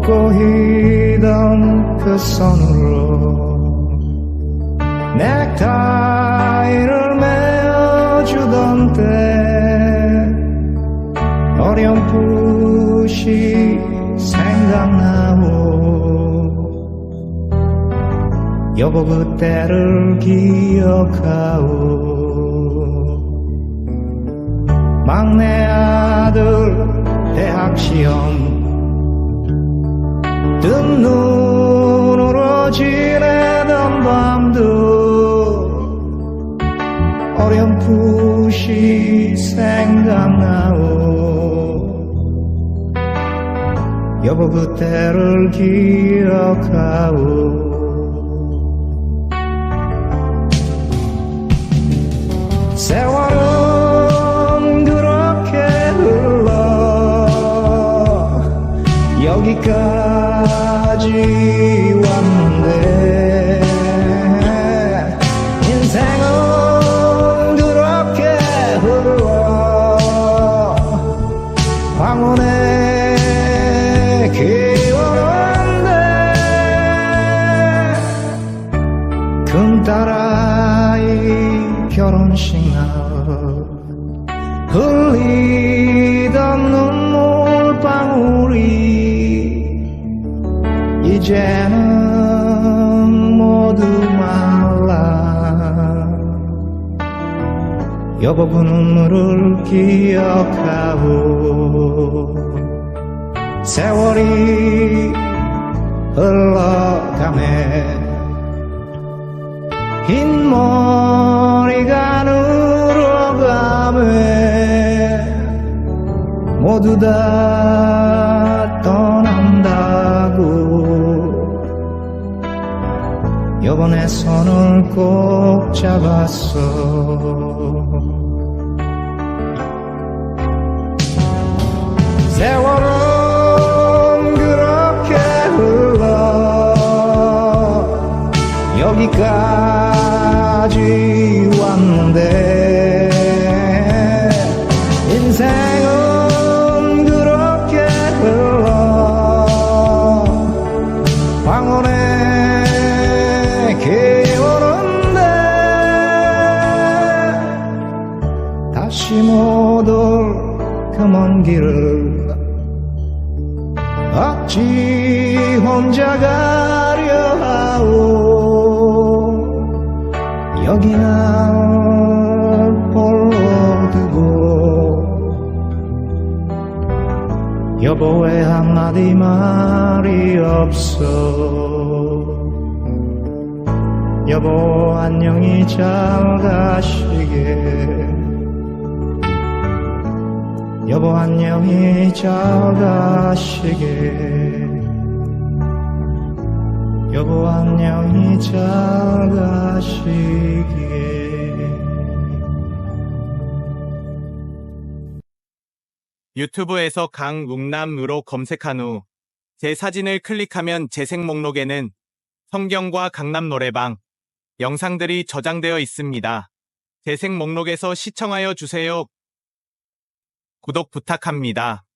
꼬이던 그 손으로 넥타이를 메어주던 때 어렴풋이 생각나오. 여보 그때를 기억하오. 막내 아들 대학 시험 뜬 눈으로 지내던 밤도 어렴풋이 생각나오. 여보 그때를 기억하오. 세월 여기까지 왔는데 인생은 그렇게 흘러 황혼에 기오는데 큰 딸아이 결혼식 날 흘리던 눈 이제는 모두 말라. 여보 그 눈물을 기억하고 세월이 흘러가네. 흰 머리가 늘어가네 모두 다 여번에 손을 꼭 잡았어. 세월은 그렇게 흘러 여기까지 왔는데 그먼 길을. 어찌 혼자 가려 하오. 여기 날 홀로 두고. 여보 왜 한마디 말이 없어. 여보 안녕히 잘 가시게 여보 안녕히 잘 가시게 여보 안녕히 잘 가시게 유튜브에서 강웅남으로 검색한 후 제 사진을 클릭하면 재생 목록에는 성경과 강남 노래방 영상들이 저장되어 있습니다. 재생 목록에서 시청하여 주세요. 구독 부탁합니다.